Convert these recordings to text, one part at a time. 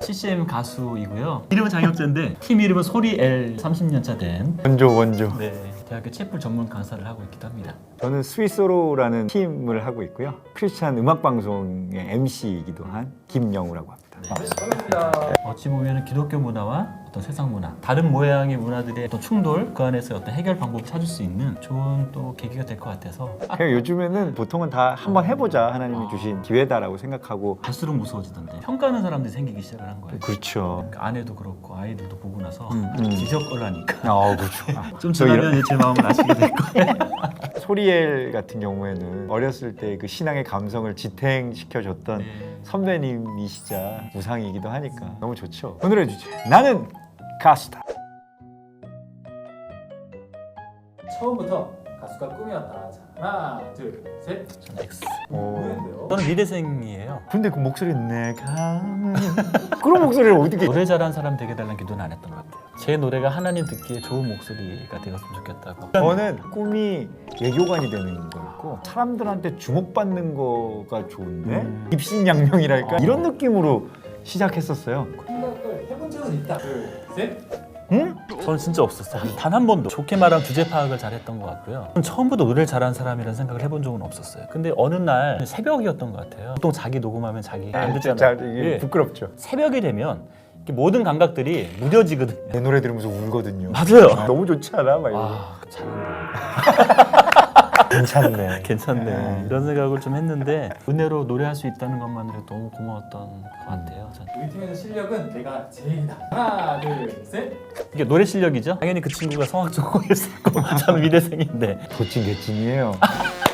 CCM 가수이고요. 이름은 장혁재인데 팀 이름은 소리 L 30년차 된 원조 원조. 네, 대학교 채플 전문 강사를 하고 있기도 합니다. 저는 스위스로라는 팀을 하고 있고요. 크리스찬 음악 방송의 MC이기도 한 김영우라고 합니다. 반갑습니다. 어찌 보면 기독교 문화와 어떤 세상 문화, 다른 모양의 문화들의 어떤 충돌, 그 안에서 어떤 해결 방법을 찾을 수 있는 좋은 또 계기가 될 것 같아서 그냥 요즘에는 보통은 다 한번 해보자 하나님이 주신 기회다라고 생각하고 갈수록 무서워지던데 평가하는 사람들이 생기기 시작을 한 거예요. 그렇죠. 그러니까 아내도 그렇고 아이들도 보고 나서 음, 음. 지적을하니까 아 그렇죠. 아, 좀저 지나면 제 마음을 아시게 될 거예요. 소리엘 같은 경우에는 어렸을 때 그 신앙의 감성을 지탱시켜줬던 네. 선배님이시자 우상이기도 하니까 너무 좋죠. 오늘의 주제 나는 가수다. 처음부터 가수가 꿈이었다. 자, 하나, 둘, 셋. 저는 X. 오. 뭐였는데요? 저는 미대생이에요. 근데 그 목소리 내가 그런 목소리를 어떻게 노래 잘하는 사람 되게 달라는 기도는 안 했던 것 같아요. 제 노래가 하나님 듣기에 좋은 목소리가 되었으면 좋겠다고. 저는 꿈이 예교관이 되는 거였고 사람들한테 주목받는 거가 좋은데 음. 입신양명이랄까 어. 이런 느낌으로 시작했었어요. 생각을 해본 적은 있다. 둘, 셋. 응? 저는 진짜 없었어요. 단 한 번도. 좋게 말하면 주제 파악을 잘했던 것 같고요. 저는 처음부터 노래를 잘하는 사람이라는 생각을 해본 적은 없었어요. 근데 어느 날 새벽이었던 것 같아요. 보통 자기 녹음하면 자기 안 진짜 듣잖아요. 예. 부끄럽죠. 새벽이 되면 이렇게 모든 감각들이 무뎌지거든요. 내 노래 들으면서 울거든요. 맞아요. 너무 좋지 않아? 막 이러고. 와, 잘한다. 괜찮네. 괜찮네. 네. 이런 생각을 좀 했는데 은혜로 노래할 수 있다는 것만으로 너무 고마웠던 것 같아요. 저는. 우리 팀에서 실력은 내가 제일이다. 하나, 둘, 셋. 이게 노래 실력이죠. 당연히 그 친구가 성악 전공했었고 저는 미대생인데 도찐 개찐이에요.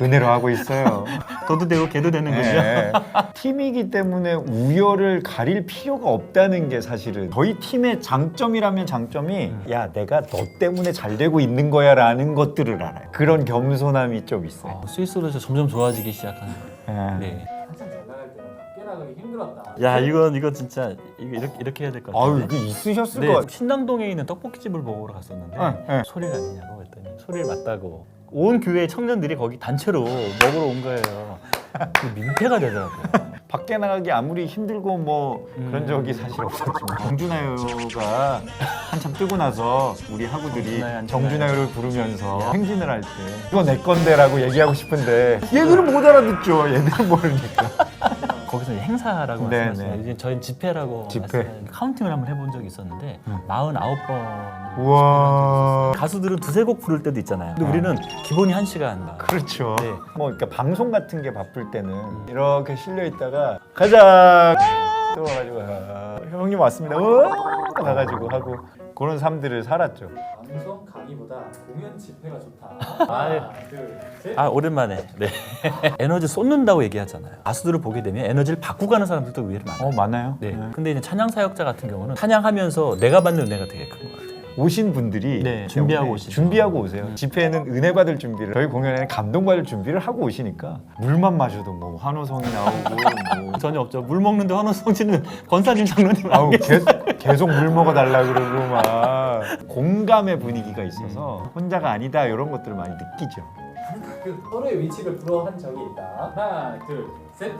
은혜로 하고 있어요. 도도 되고 개도 되는 거죠. 네. 팀이기 때문에 우열을 가릴 필요가 없다는 게 사실은 저희 팀의 장점이라면 장점이 음. 야 내가 너 때문에 잘 되고 있는 거야라는 것들을 알아요. 그런 겸손함이 좀 있어요. 어, 스위스로서 점점 좋아지기 시작한 거예요. 네. 네. 한참 잘 나갈 때는 밖에 나가기 힘들었다. 야 이건 이거 진짜 이거 이렇게 이렇게 해야 될 것 아유 같은데. 그 있으셨을 네, 것 같아요. 신당동에 있는 떡볶이집을 먹으러 갔었는데 네, 네. 소리가 아니냐고 했더니 소리를 맞다고 온 교회 청년들이 거기 단체로 먹으러 온 거예요. 그 민폐가 되더라고요. 밖에 나가기 아무리 힘들고 뭐 그런 음. 적이 사실 없었지만 정준하요가 한참 뜨고 나서 우리 하구들이 정준하요. 정준하요를 부르면서 행진을 할 때 이거 내 건데라고 얘기하고 싶은데 얘들은 못 알아듣죠. 얘들은 모르니까. 거기서 이제 행사라고 네, 말씀하시죠. 네. 저희는 집회라고 집회. 카운팅을 한번 해본 적이 있었는데 음. 49번 우와. 가수들은 두세 곡 부를 때도 있잖아요. 근데 아. 우리는 기본이 한 시간. 그렇죠. 네. 뭐 그러니까 방송 같은 게 바쁠 때는 이렇게 실려 있다가 가자. 또 와가지고 아, 형님 왔습니다. 어? 가가지고 하고 그런 삶들을 살았죠. 방송 강의보다 공연 집회가 좋다. 하나, 둘, 셋. 아 오랜만에 네. 에너지 쏟는다고 얘기하잖아요. 가수들을 보게 되면 에너지를 바꾸고 가는 사람들도 의외로 많아요. 어 많아요. 네. 네. 근데 이제 찬양 사역자 같은 경우는 찬양하면서 내가 받는 은혜가 되게 큰것 같아요. 오신 분들이 네, 준비하고 오시죠. 준비하고 오세요. 음. 집회에는 은혜 받을 준비를 저희 공연에는 감동 받을 준비를 하고 오시니까 물만 마셔도 뭐 환호성이 나오고 뭐 전혀 없죠. 물 먹는데 환호성 치는 권사님 장로님 안 아우. 계, 계속 물 먹어 달라 그러고 막 공감의 분위기가 있어서 혼자가 아니다 이런 것들을 많이 느끼죠. 서로의 위치를 부러워한 적이 있다. 하나, 둘, 셋.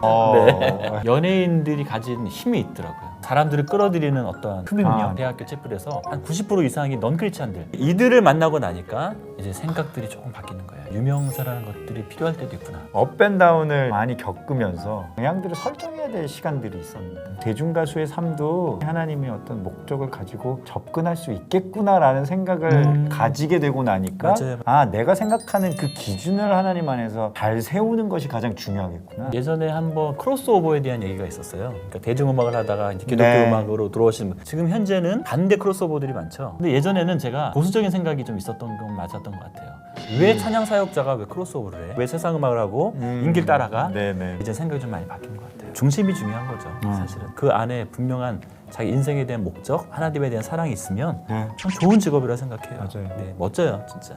어. 네. 연예인들이 가진 힘이 있더라고요. 사람들을 끌어들이는 어떤 흡입력. 아. 대학교 채플에서 한 90% 이상이 넌 크리스찬들. 이들을 만나고 나니까 이제 생각들이 조금 바뀌는 거예요. 유명사라는 것들이 필요할 때도 있구나. 업앤다운을 많이 겪으면서 방향들을 설정해야 될 시간들이 있었는데 대중가수의 삶도 하나님의 어떤 목적을 가지고 접근할 수 있겠구나라는 생각을 음. 가지게 되고 나니까 맞아요. 아 내가 생각하는 그 기준을 하나님 안에서 잘 세우는 것이 가장 중요 하겠구나 예전에 한번 크로스오버에 대한 얘기가 있었어요. 그러니까 대중음악을 하다가 이제 기독교 네. 음악으로 들어오신 분. 지금 현재는 반대 크로스오버들이 많죠. 근데 예전에는 제가 보수적인 생각이 좀 있었던 건 맞았던 것 같아요. 왜 찬양 사역자가 왜 크로스오버를 해? 왜 세상 음악을 하고 음. 인기를 따라가? 네네 이제 생각이 좀 많이 바뀐 것 같아요. 중심이 중요한 거죠. 음. 사실은 그 안에 분명한 자기 인생에 대한 목적, 하나님에 대한 사랑이 있으면 네. 참 좋은 직업이라 생각해요. 맞아요. 네, 멋져요, 진짜.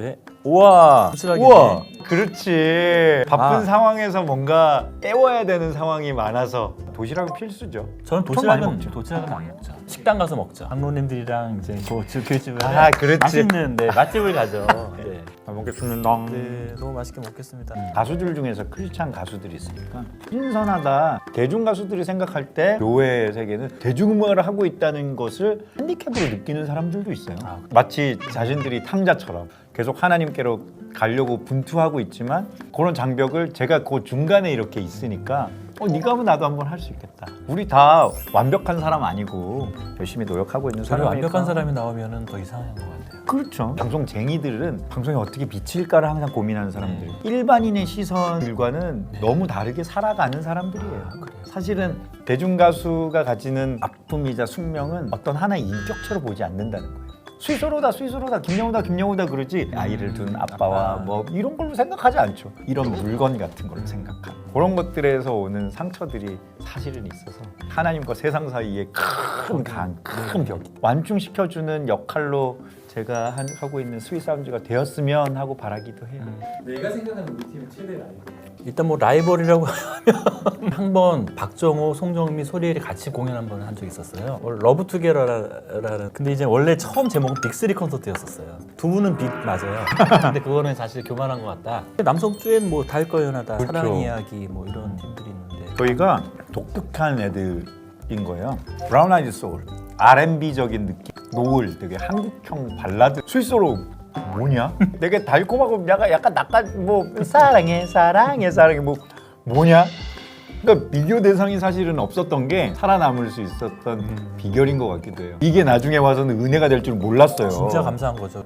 네. 우와. 부실하게. 우와 그렇지 바쁜 아. 상황에서 뭔가 때워야 되는 상황이 많아서 도시락은 필수죠 저는 많이 도시락은 먹죠. 도시락은 안 먹죠. 식당 가서 먹죠. 장로님들이랑 이제 그 교회집을 아, 그렇지. 맛있는 네, 맛집을 가죠. 네. 잘 먹겠습니다. 네, 너무 맛있게 먹겠습니다. 가수들 중에서 크리스찬 가수들이 있으니까 신선하다. 대중 가수들이 생각할 때 교회 세계는 대중음악을 하고 있다는 것을 핸디캡으로 느끼는 사람들도 있어요. 아, 마치 자신들이 탕자처럼 계속 하나님께로 가려고 분투하고 있지만 그런 장벽을 제가 그 중간에 이렇게 있으니까 어 네가 하면 나도 한번 할 수 있겠다. 우리 다 완벽한 사람 아니고 열심히 노력하고 있는 사람이니까 완벽한 사람이 나오면은 더 이상한 것 같아요. 그렇죠. 방송쟁이들은 방송에 어떻게 비칠까를 항상 고민하는 사람들. 네. 일반인의 시선들과는 너무 다르게 살아가는 사람들이에요. 아, 그래요? 사실은 대중 가수가 가지는 아픔이자 숙명은 어떤 하나의 인격체로 보지 않는다는 거예요. 스위스로다 스위스로다 김영우다 김영우다 그러지 아이를 둔 아빠와 아빠. 뭐 이런 걸로 생각하지 않죠. 이런 물건 같은 걸로 생각하고 그런 것들에서 오는 상처들이 사실은 있어서 하나님과 세상 사이에 큰 강, 큰 벽. 완충시켜주는 역할로 제가 한- 하고 있는 스윗 사운즈가 되었으면 하고 바라기도 해요. 내가 생각하는 우리 팀의 최대 라이벌. 일단 뭐 라이벌이라고 하면 한 번 박정호, 송정미, 소리엘이 같이 공연 한 번 한 적이 있었어요. 뭐 러브 투게더라는 근데 이제 원래 처음 제목은 빅스리 콘서트였었어요. 두 분은 빅 맞아요. 근데 그거는 사실 교만한 것 같다. 남성 듀엣 뭐 달거연하다, 그렇죠. 사랑 이야기 뭐 이런 팀들이 있는데 저희가 독특한 애들인 거예요. 브라운 아이드 소울, R&B적인 느낌, 노을, 되게 한국형 발라드, 스위스로 뭐냐? 되게 달콤하고 약간 약간 낚아 뭐 사랑해 사랑해 사랑해 뭐 뭐냐? 그러니까 비교 대상이 사실은 없었던 게 살아남을 수 있었던 비결인 것 같기도 해요. 이게 나중에 와서는 은혜가 될 줄 몰랐어요. 진짜 감사한 거죠.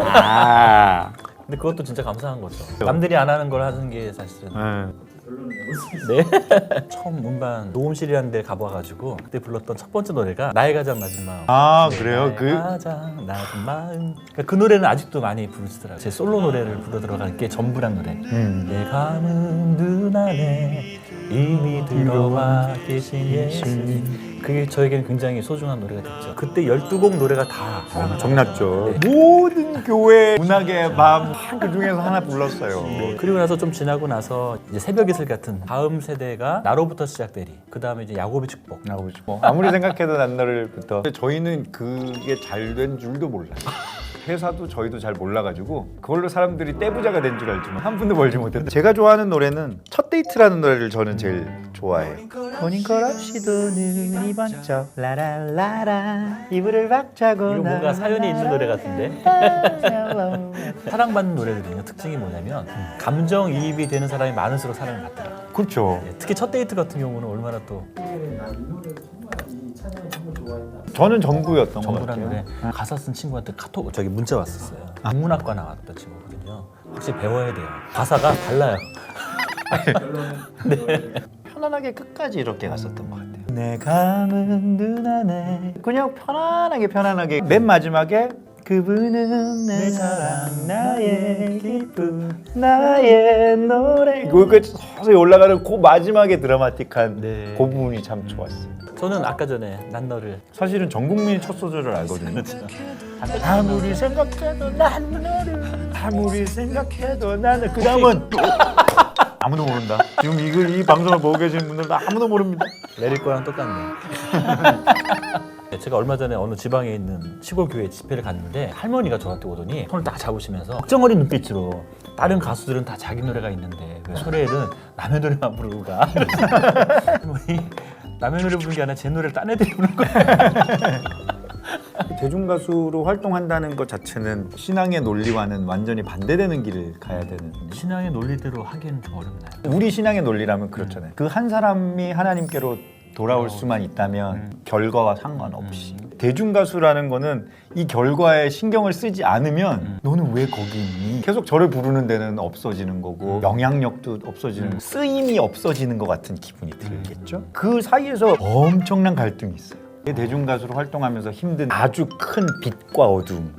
아. 근데 그것도 진짜 감사한 거죠. 남들이 안 하는 걸 하는 게 사실은 네. 결론은 내볼 수 있어요. 네. 처음 음반 녹음실이라는 데 가봐가지고 그때 불렀던 첫 번째 노래가 나의 가장 낮은 마음. 아 그래요? 나의 그 가장 낮은 마음. 그러니까 그 노래는 아직도 많이 부르시더라고요. 제 솔로 노래를 부르 들어갈 게 전부란 노래. 음. 내 감은 눈 안에 이미 들어와 계신 예수. 그게 저에게는 굉장히 소중한 노래가 됐죠. 그때 12곡 노래가 다 엄청났죠. 네. 모든 교회 문학의 밤그 중에서 하나 불렀어요. 그리고 나서 좀 지나고 나서 이제 새벽 이슬 같은 다음 세대가 나로부터 시작되리. 그 다음에 이제 야곱의 축복. 나오고 싶어. 아무리 생각해도 난 너를부터 저희는 그게 잘 된 줄도 몰라요. 회사도 저희도 잘 몰라가지고 그걸로 사람들이 떼부자가 된 줄 알지만 한 푼도 벌지 못했다. 제가 좋아하는 노래는 첫 데이트라는 노래를 저는 제일 좋아해요. 모닝콜 없이도 눈이 번쩍 라라라라 이불을 박차고 이거 뭔가 사연이 있는 노래 같은데. 사랑받는 노래들은요 특징이 뭐냐면 감정이입이 되는 사람이 많을수록 사랑을 받더라고요. 그렇죠. 예, 특히 첫 데이트 같은 경우는 얼마나 또. 저는 전부였던 것 같아요. 노래 가사 쓴 친구한테 카톡 저기 문자 왔었어요. 국문학과 나왔던 친구거든요. 확실히 배워야 돼요. 가사가 달라요. 네. 편안하게 끝까지 이렇게 갔었던 것 같아요. 내 감은 눈 안에 그냥 편안하게 편안하게 맨 마지막에 그분은 내 사랑 나의 기쁨 나의 노래 이거 서서히 올라가는 그 마지막에 드라마틱한 네. 그 부분이 참 좋았어요. 저는 아까 전에 난 너를 사실은 전 국민이 첫 소절을 알거든요. 아무리 생각해도 난 너를 아무리 생각해도 나는 그 다음은 아무도 모른다. 지금 이거 이 방송을 보고 계시는 분들도 아무도 모릅니다. 내릴 거랑 똑같네. 제가 얼마 전에 어느 지방에 있는 시골 교회 집회를 갔는데 할머니가 저한테 오더니 손을 딱 잡으시면서 걱정 어린 눈빛으로 다른 가수들은 다 자기 노래가 있는데 왜 소래엘은 남의 노래만 부르고 가? 할머니 남의 노래 부르는 게 아니라 제 노래를 딴 애들이 부르는 거야. 대중 가수로 활동한다는 것 자체는 신앙의 논리와는 완전히 반대되는 길을 가야 되는. 신앙의 논리대로 하기에는 좀 어렵나요? 우리 신앙의 논리라면 그렇잖아요. 그 한 사람이 하나님께로 돌아올 수만 있다면 결과와 상관없이. 대중 가수라는 거는 이 결과에 신경을 쓰지 않으면 너는 왜 거기 있니? 계속 저를 부르는 데는 없어지는 거고 영향력도 없어지는 쓰임이 없어지는 것 같은 기분이 들겠죠. 그 사이에서 엄청난 갈등이 있어요. 대중 가수로 활동하면서 힘든 아주 큰 빛과 어둠,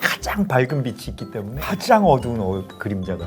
가장 밝은 빛이 있기 때문에 가장 어두운 어- 그림자가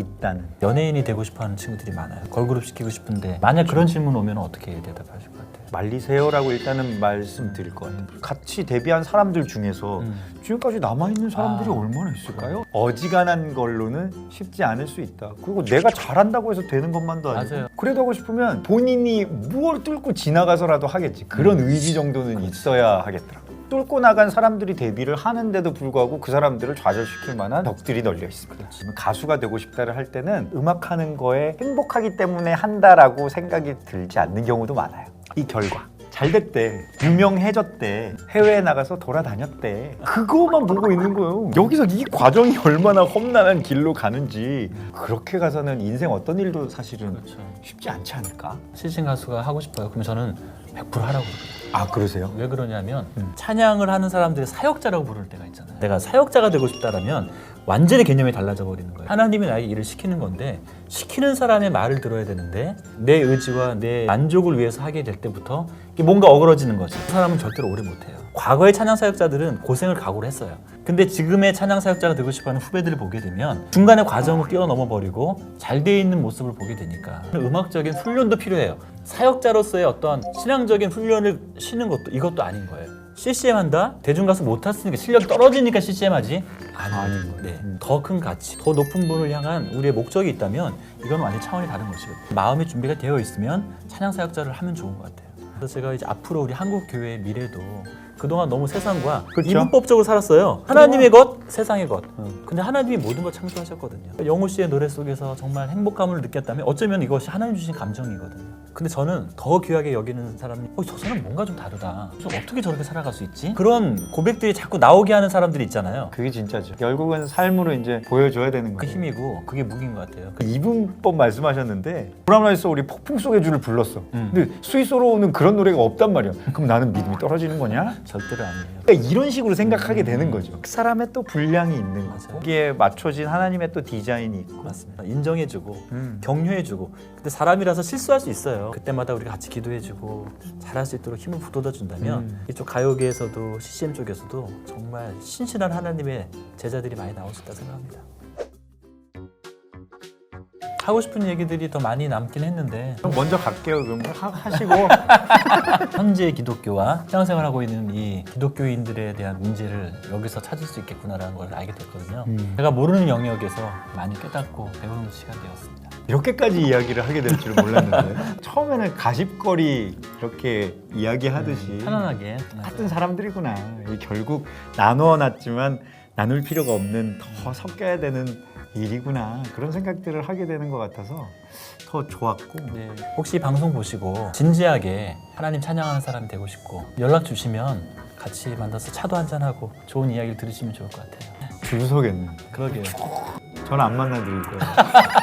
있다는. 연예인이 되고 싶어하는 친구들이 많아요. 걸그룹 시키고 싶은데 만약 그런 질문 오면 어떻게 대답하실 것 같아요? 말리세요라고 일단은 말씀드릴 것 같아요. 같이 데뷔한 사람들 중에서 음. 지금까지 남아있는 사람들이 아. 얼마나 있을까요? 어지간한 걸로는 쉽지 않을 수 있다. 그리고 내가 잘한다고 해서 되는 것만도 아니고 맞아요. 그래도 하고 싶으면 본인이 무엇 뚫고 지나가서라도 하겠지. 그런 의지 정도는 있어야 하겠더라고. 뚫고 나간 사람들이 데뷔를 하는데도 불구하고 그 사람들을 좌절시킬 만한 덕들이 널려 있습니다. 지금 가수가 되고 싶다를 할 때는 음악하는 거에 행복하기 때문에 한다라고 생각이 들지 않는 경우도 많아요. 이 결과. 잘 됐대. 유명해졌대. 해외에 나가서 돌아다녔대. 그거만 보고 있는 거예요. 여기서 이 과정이 얼마나 험난한 길로 가는지 그렇게 가서는 인생 어떤 일도 사실은 그렇죠. 쉽지 않지 않을까? 시즌 가수가 하고 싶어요. 그럼 저는 100% 하라고 그래요. 아 그러세요? 왜 그러냐면 음. 찬양을 하는 사람들이 사역자라고 부를 때가 있잖아요. 내가 사역자가 되고 싶다라면 완전히 개념이 달라져 버리는 거예요. 하나님이 나에게 일을 시키는 건데 시키는 사람의 말을 들어야 되는데 내 의지와 내 만족을 위해서 하게 될 때부터 이게 뭔가 어그러지는 거지. 그 사람은 절대로 오래 못 해요. 과거의 찬양 사역자들은 고생을 각오를 했어요. 근데 지금의 찬양 사역자가 되고 싶어하는 후배들을 보게 되면 중간에 과정을 뛰어넘어 버리고 잘 돼 있는 모습을 보게 되니까 음악적인 훈련도 필요해요. 사역자로서의 어떤 신앙적인 훈련을 쉬는 것도 이것도 아닌 거예요. CCM 한다? 대중 가수 못 탔으니까 실력이 떨어지니까 CCM 하지? 아닌 거예요. 네. 더 큰 가치, 더 높은 분을 향한 우리의 목적이 있다면 이건 완전 차원이 다른 것이거든요. 마음의 준비가 되어 있으면 찬양 사역자를 하면 좋은 것 같아요. 그래서 제가 이제 앞으로 우리 한국 교회의 미래도 그동안 너무 세상과 그쵸? 이분법적으로 살았어요. 하나님의 것, 세상의 것. 음. 근데 하나님이 모든 걸 창조하셨거든요. 영호 씨의 노래 속에서 정말 행복감을 느꼈다면 어쩌면 이것이 하나님 주신 감정이거든요. 근데 저는 더 귀하게 여기는 사람이 어, 저 사람 뭔가 좀 다르다. 그래서 어떻게 저렇게 살아갈 수 있지? 그런 고백들이 자꾸 나오게 하는 사람들이 있잖아요. 그게 진짜죠. 결국은 삶으로 이제 보여줘야 되는 그 거예요. 힘이고 그게 무기인 것 같아요. 그 이분법 말씀하셨는데 브라마에서 우리 폭풍 속의 줄을 불렀어. 음. 근데 스위스로는 그런 노래가 없단 말이야. 그럼 나는 믿음이 떨어지는 거냐? 절대로 아니에요. 그러니까 이런 식으로 생각하게 되는 거죠. 그 사람의 또 분량이 있는 맞아요. 거죠. 거기에 맞춰진 하나님의 또 디자인이 있고. 맞습니다. 인정해주고 음. 격려해주고 근데 사람이라서 실수할 수 있어요 그때마다 우리가 같이 기도해주고 잘할 수 있도록 힘을 북돋아준다면 음. 이쪽 가요계에서도 CCM 쪽에서도 정말 신실한 하나님의 제자들이 많이 나올 수 있다 생각합니다 하고 싶은 얘기들이 더 많이 남긴 했는데 그럼 먼저 갈게요. 그럼 하, 하시고 현재 기독교와 신앙생활하고 있는 이 기독교인들에 대한 문제를 여기서 찾을 수 있겠구나라는 걸 알게 됐거든요 음. 제가 모르는 영역에서 많이 깨닫고 배우는 시간 되었습니다 이렇게까지 이야기를 하게 될줄 몰랐는데 처음에는 가십거리 이렇게 이야기하듯이 편안하게 같은 사람들이구나. 이 결국 나누어 놨지만 나눌 필요가 없는 더 섞여야 되는 일이구나. 그런 생각들을 하게 되는 것 같아서 더 좋았고. 네. 혹시 이 방송 보시고 진지하게 하나님 찬양하는 사람이 되고 싶고 연락 주시면 같이 만나서 차도 한잔 하고 좋은 이야기를 들으시면 좋을 것 같아요. 줄 서겠네. 그러게요. 저는 안 만나드릴 거예요.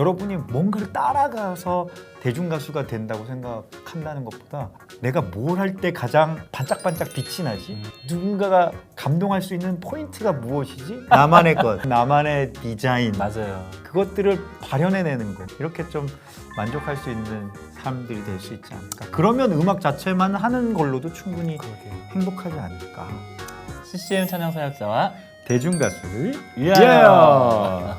여러분이 뭔가를 따라가서 대중가수가 된다고 생각한다는 것보다 내가 뭘 할 때 가장 반짝반짝 빛이 나지? 음. 누군가가 감동할 수 있는 포인트가 무엇이지? 나만의 것, 나만의 디자인. 맞아요. 그것들을 발현해내는 거 이렇게 좀 만족할 수 있는 사람들이 될 수 있지 않을까 그러면 음악 자체만 하는 걸로도 충분히 그러게요. 행복하지 않을까 CCM 찬양 사역자와 대중가수를 위하여.